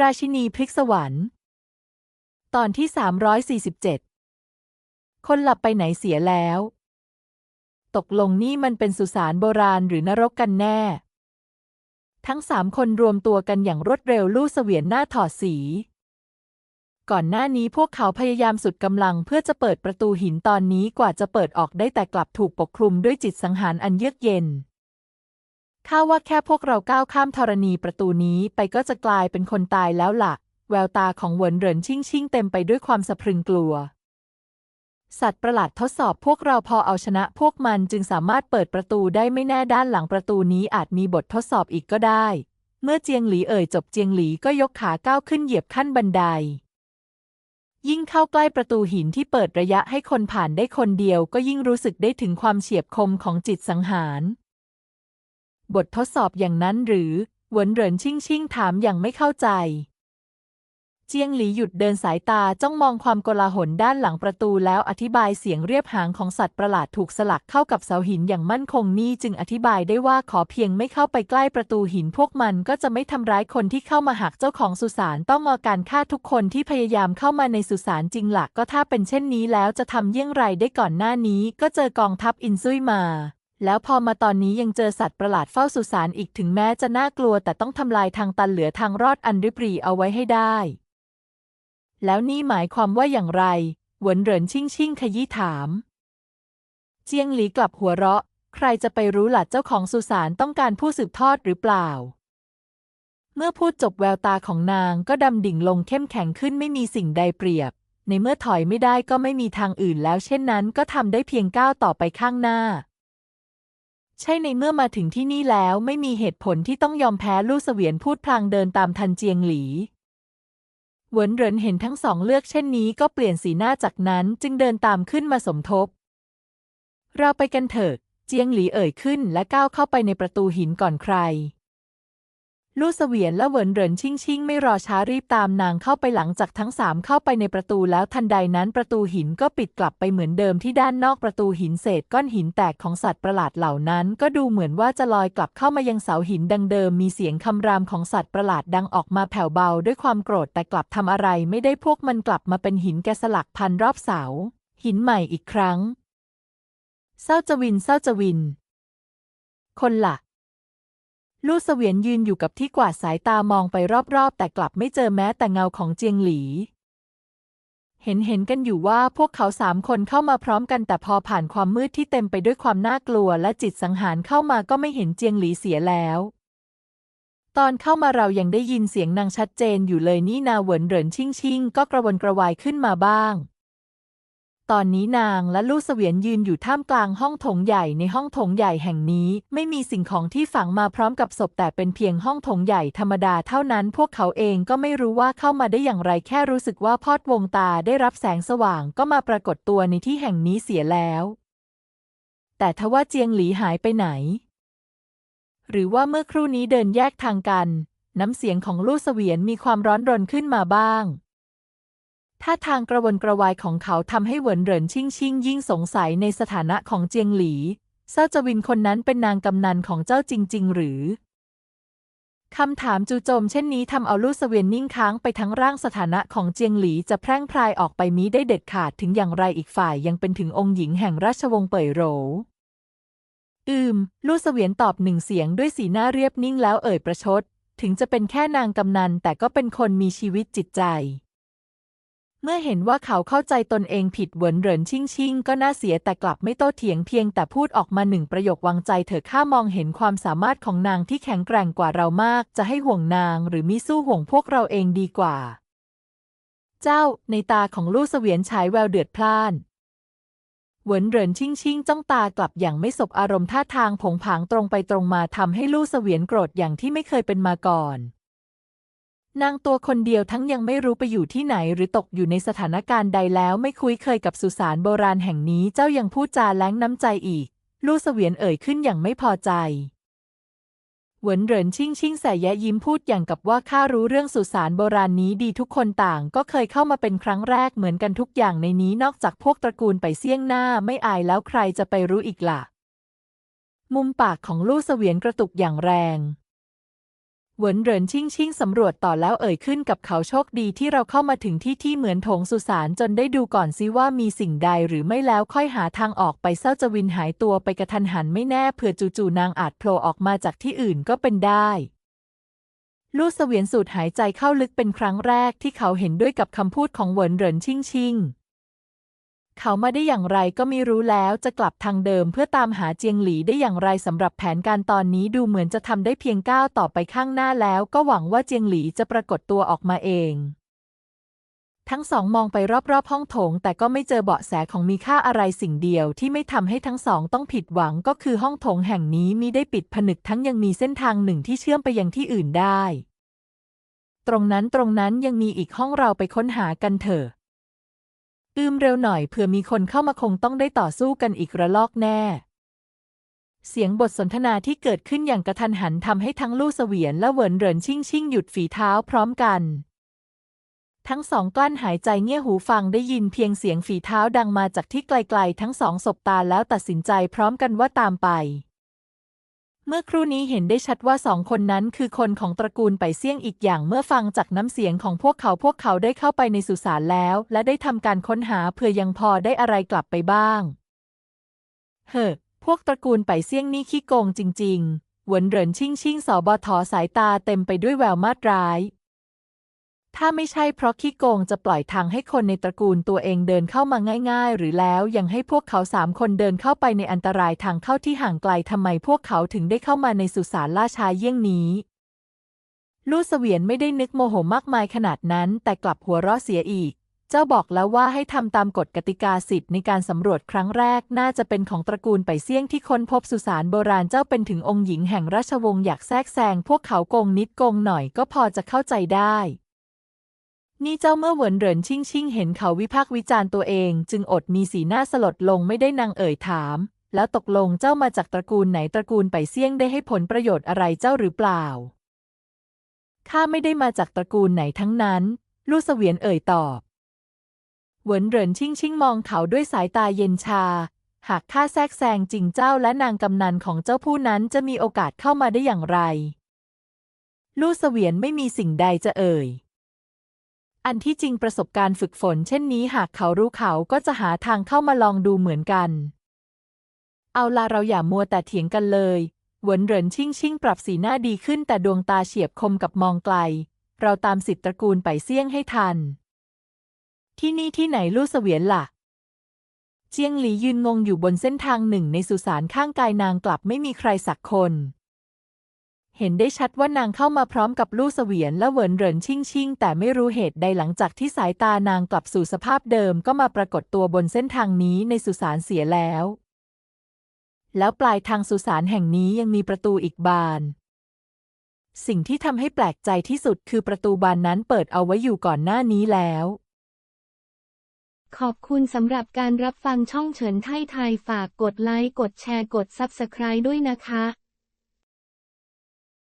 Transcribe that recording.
ราชินีพลิกสวรรค์ตอนที่ 347 คนหลับไปไหนเสียแล้ว ตกลงนี่มันเป็นสุสานโบราณหรือนรกกันแน่ ทั้งสามคนรวมตัวกันอย่างรวดเร็วลู่เสวียนหน้าถอดสี ก่อนหน้านี้พวกเขาพยายามสุดกำลังเพื่อจะเปิดประตูหินตอนนี้กว่าจะเปิดออกได้แต่กลับถูกปกคลุมด้วยจิตสังหารอันเยือกเย็น ข้าว่าแค่พวกเราก้าวข้ามธรณีประตูนี้ไปก็จะกลายเป็นคนตายแล้วล่ะ แววตาของเหวินเหรินชิ่งชิ่งเต็มไปด้วยความสะพรึงกลัว สัตว์ประหลาดทดสอบพวกเราพอเอาชนะพวกมันจึงสามารถเปิดประตูได้ไม่แน่ด้านหลังประตูนี้อาจมีบททดสอบอีกก็ได้ เมื่อเจียงหลีเอ่ยจบเจียงหลีก็ยกขาก้าวขึ้นเหยียบขั้นบันได ยิ่งเข้าใกล้ประตูหินที่เปิดระยะให้คนผ่านได้คนเดียวก็ยิ่งรู้สึกได้ถึงความเฉียบคมของจิตสังหาร บททดสอบอย่างนั้นหรือหวนเหรินชิ่งชิ่งถามอย่างไม่เข้าใจ เจียงหลีหยุดเดินสายตาจ้องมองความโกลาหลด้านหลังประตูแล้วอธิบายเสียงเรียบหางของสัตว์ประหลาดถูกสลักเข้ากับเสาหินอย่างมั่นคงนี่จึงอธิบายได้ว่าขอเพียงไม่เข้าไปใกล้ประตูหินพวกมันก็จะไม่ทำร้ายคนที่เข้ามาหากเจ้าของสุสานต้องเอาการฆ่าทุกคนที่พยายามเข้ามาในสุสานจริงหลักก็ถ้าเป็นเช่นนี้แล้วจะทำเยี่ยงไรได้ก่อนหน้านี้ก็เจอกองทัพอินซุยมา แล้วพอมาตอนนี้ยังเจอสัตว์ประหลาดเฝ้าสุสานอีกถึงแม้จะน่ากลัวแต่ต้องทำลายทางตันเหลือทางรอดอันริบหรี่เอาไว้ให้ได้ แล้วนี่หมายความว่าอย่างไร หวนเหรินชิ่งชิ่งขยี้ถาม เจียงหลีกลับหัวเราะ ใครจะไปรู้หลัดเจ้าของสุสานต้องการผู้สืบทอดหรือเปล่า เมื่อพูดจบแววตาของนางก็ดำดิ่งลงเข้มแข็งขึ้นไม่มีสิ่งใดเปรียบ ในเมื่อถอยไม่ได้ก็ไม่มีทางอื่นแล้วเช่นนั้นก็ทำได้เพียงก้าวต่อไปข้างหน้า ใช่ในเมื่อมาถึงที่นี่แล้วไม่มีเหตุผลที่ต้องยอมแพ้ลู่เสวียนพูดพลางเดินตามทันเจียงหลีหวนเหรินเห็นทั้งสองเลือกเช่นนี้ก็เปลี่ยนสีหน้าจากนั้นจึงเดินตามขึ้นมาสมทบ เราไปกันเถอะ เจียงหลีเอ่ยขึ้นและก้าวเข้าไปในประตูหินก่อนใคร ลู่เสวียนและเหวินเหรินชิ่งชิ่งไม่รอช้ารีบตามนางเข้าไปหลังจากทั้งสามเข้าไปในประตูแล้วทันใดนั้นประตูหินก็ปิดกลับไปเหมือนเดิมที่ด้านนอกประตูหินเศษก้อนหินแตกของสัตว์ประหลาดเหล่านั้น ก็ดูเหมือนว่าจะลอยกลับเข้ามายังเสาหินดังเดิมมีเสียงคำรามของสัตว์ประหลาดดังออกมาแผ่วเบาด้วยความโกรธแต่กลับทำอะไรไม่ได้พวกมันกลับมาเป็นหินแกะสลักพันรอบเสา หินใหม่อีกครั้งเศร้าจวินเศร้าจวิน คนละ่ะ ลู่เสวียนยืนอยู่กับที่กวาดสายตามองไปรอบๆ แต่กลับไม่เจอแม้แต่เงาของเจียงหลี เห็นเห็นกันอยู่ว่าพวกเขาสามคนเข้ามาพร้อมกันแต่พอผ่านความมืดที่เต็มไปด้วยความน่ากลัวและจิตสังหารเข้ามาก็ไม่เห็นเจียงหลีเสียแล้ว ตอนเข้ามาเรายังได้ยินเสียงนางชัดเจนอยู่เลยนี่นาเหวินเหรินชิ่งชิ่งก็กระวนกระวายขึ้นมาบ้าง ตอนนี้นางและลู่เสวียนยืนอยู่ท่ามกลางห้องโถงใหญ่ในห้องโถงใหญ่แห่งนี้ ไม่มีสิ่งของที่ฝังมาพร้อมกับศพแต่เป็นเพียงห้องโถงใหญ่ธรรมดาเท่านั้น พวกเขาเองก็ไม่รู้ว่าเข้ามาได้อย่างไรแค่รู้สึกว่าพอดวงตาได้รับแสงสว่างก็มาปรากฏตัวในที่แห่งนี้เสียแล้ว แต่ทว่าเจียงหลีหายไปไหน หรือว่าเมื่อครู่นี้เดินแยกทางกัน น้ำเสียงของลู่เสวียนมีความร้อนรนขึ้นมาบ้าง ท่าทางกระวนกระวายของเขาทำให้เหวินเหรินชิ่งชิ่งยิ่งสงสัยในสถานะของเจียงหลีเซาจวินคนนั้นเป็นนางกำนันของเจ้าจริง ๆ หรือคำถามจูโจมเช่นนี้ทำเอาลู่เสวียนนิ่งค้างไปทั้งร่างสถานะของเจียงหลีจะแพร่งพรายออกไปมิได้เด็ดขาดถึงอย่างไรอีกฝ่ายยังเป็นถึงองค์หญิงแห่งราชวงศ์เป่ยโหรอืม ลู่เสวียนตอบหนึ่งเสียงด้วยสีหน้าเรียบนิ่งแล้วเอ่ยประชด ถึงจะเป็นแค่นางกำนันแต่ก็เป็นคนมีชีวิตจิตใจ เมื่อเห็นว่าเขาเข้าใจตนเองผิดเหวินเหรินชิ่งชิ่งก็น่าเสียแต่กลับไม่โต้เถียงเพียงแต่พูดออกมาหนึ่งประโยควางใจเถอะข้ามองเห็นความสามารถของนางที่แข็งแกร่งกว่าเรามาก จะให้ห่วงนางหรือมิสู้ห่วงพวกเราเองดีกว่า เจ้าในตาของลู่เสวียนฉายแววเดือดพล่านเหวินเหรินชิ่งชิ่งจ้องตากลับอย่างไม่สบอารมณ์ท่าทางผงผางตรงไปตรงมาทำให้ลู่เสวียนโกรธอย่างที่ไม่เคยเป็นมาก่อน นางตัวคนเดียวทั้งยังไม่รู้ไปอยู่ที่ไหนหรือตกอยู่ในสถานการณ์ใดแล้วไม่คุ้ยเคยกับสุสานโบราณแห่งนี้เจ้ายังพูดจาแล้งน้ำใจอีก ลู่เสวียนเอ่ยขึ้นอย่างไม่พอใจเหวินเหรินชิ่งชิ่งใส่แยะยิ้มพูดอย่างกับว่าข้ารู้เรื่องสุสานโบราณนี้ดีทุกคนต่างก็เคยเข้ามาเป็นครั้งแรกเหมือนกันทุกอย่างในนี้นอกจากพวกตระกูลไปเสี่ยงหน้าไม่อายแล้วใครจะไปรู้อีกล่ะ มุมปากของลู่เสวียนกระตุกอย่างแรง เหวินเหรินชิ่งชิ่งสำรวจต่อแล้วเอ่ยขึ้นกับเขาโชคดีที่เราเข้ามาถึงที่ที่เหมือนโถงสุสานจนได้ดูก่อนซิว่ามีสิ่งใดหรือไม่แล้วค่อยหาทางออกไปเศร้าจวินหายตัวไปกระทันหันไม่แน่เผื่อจู่ๆนางอาจโผล่ออกมาจากที่อื่นก็เป็นได้ ลู่เสวียนสูดหายใจเข้าลึกเป็นครั้งแรกที่เขาเห็นด้วยกับคำพูดของเหวินเหรินชิ่งชิ่ง เขามาได้อย่างไรก็ไม่รู้แล้วจะกลับทางเดิมเพื่อตามหาเจียงหลีได้อย่างไรสำหรับแผนการตอนนี้ดูเหมือนจะทำได้เพียงก้าวต่อไปข้างหน้าแล้วก็หวังว่าเจียงหลีจะปรากฏตัวออกมาเองทั้งสองมองไปรอบๆห้องโถง แต่ก็ไม่เจอเบาะแสของมีค่าอะไรสิ่งเดียวที่ไม่ทำให้ทั้งสองต้องผิดหวังก็คือห้องโถงแห่งนี้มิได้ปิดผนึกทั้งยังมีเส้นทางหนึ่งที่เชื่อมไปยังที่อื่นได้ ตรงนั้นตรงนั้นยังมีอีกห้องเราไปค้นหากันเถอะ อืมเร็วหน่อยเผื่อมีคนเข้ามาคงต้องได้ต่อสู้กันอีกระลอกแน่ เสียงบทสนทนาที่เกิดขึ้นอย่างกระทันหันทำให้ทั้งลู่เสวียนและเหวินเหรินชิ่งชิ่งหยุดฝีเท้าพร้อมกัน ทั้งสองกลั้นหายใจเงี่ยหูฟังได้ยินเพียงเสียงฝีเท้าดังมาจากที่ไกลๆ ทั้งสองสบตาแล้วตัดสินใจพร้อมกันว่าตามไป เมื่อครู่นี้เห็นได้ชัดว่าสองคนนั้นคือคนของตระกูลไปเสี่ยงอีกอย่างเมื่อฟังจากน้ำเสียงของพวกเขาพวกเขาได้เข้าไปในสุสานแล้ว และได้ทำการค้นหาเพื่อยังพอได้อะไรกลับไปบ้าง เฮ้อพวกตระกูลไปเสี่ยงนี่ขี้โกงจริง ๆ หวนเหรินชิ่งชิ่งสอบทอสายตาเต็มไปด้วยแววมาดร้าย ถ้าไม่ใช่เพราะขี้โกงจะปล่อยทางให้คนในตระกูลตัวเองเดินเข้ามาง่าย ๆ หรือแล้วยังให้พวกเขาสามคนเดินเข้าไปในอันตรายทางเข้าที่ห่างไกลทำไมพวกเขาถึงได้เข้ามาในสุสานล่าช้าเยี่ยงนี้ ลู่เสวียนไม่ได้นึกโมโหมากมายขนาดนั้น แต่กลับหัวเราะเสียอีก เจ้าบอกแล้วว่าให้ทำตามกฎกติกาสิทธิ์ในการสำรวจครั้งแรกน่าจะเป็นของตระกูลไปเซี่ยงที่ค้นพบสุสานโบราณเจ้าเป็นถึงองค์หญิงแห่งราชวงศ์อยากแทรกแซงพวกเขาโกงนิดโกงหน่อยก็พอจะเข้าใจได้ นี่เจ้าเมื่อเหวินเหรินชิ่งชิ่งเห็นเขาวิพากษ์วิจารณ์ตัวเอง จึงอดมีสีหน้าสลดลงไม่ได้นางเอ่ยถาม แล้วตกลงเจ้ามาจากตระกูลไหนตระกูลไปเซี่ยงได้ให้ผลประโยชน์อะไรเจ้าหรือเปล่าข้าไม่ได้มาจากตระกูลไหนทั้งนั้น ลู่เสวียนเอ่ยตอบเหวินเหรินชิ่งชิ่งมองเขาด้วยสายตาเย็นชา หากข้าแทรกแซงจริงเจ้าและนางกำนันของเจ้าผู้นั้นจะมีโอกาสเข้ามาได้อย่างไร ลู่เสวียนไม่มีสิ่งใดจะเอ่ย อันที่จริงประสบการณ์ฝึกฝนเช่นนี้หากเขารู้เขาก็จะหาทางเข้ามาลองดูเหมือนกัน เอาล่ะเราอย่ามัวแต่เถียงกันเลยหวนเหรินชิ่งชิ่งปรับสีหน้าดีขึ้นแต่ดวงตาเฉียบคมกับมองไกล เราตามสิทธิตระกูลไปเซี่ยงให้ทัน ที่นี่ที่ไหนลู่เสวียนล่ะ เจียงหลียืนงงอยู่บนเส้นทางหนึ่งในสุสานข้างกายนางกลับไม่มีใครสักคน เห็นได้ชัดว่านางเข้ามาพร้อมกับลู่เสวียนและเหวินเหรินชิ่งชิ่งแต่ไม่รู้เหตุใดหลังจากที่สายตานางกลับสู่สภาพเดิมก็มาปรากฏตัวบนเส้นทางนี้ในสุสานเสียแล้ว แล้วปลายทางสุสานแห่งนี้ยังมีประตูอีกบาน สิ่งที่ทำให้แปลกใจที่สุดคือประตูบานนั้นเปิดเอาไว้อยู่ก่อนหน้านี้แล้ว ขอบคุณสำหรับการรับฟังช่องเฉินไทยไทยฝากกดไลค์กดแชร์กด Subscribe ด้วยนะคะ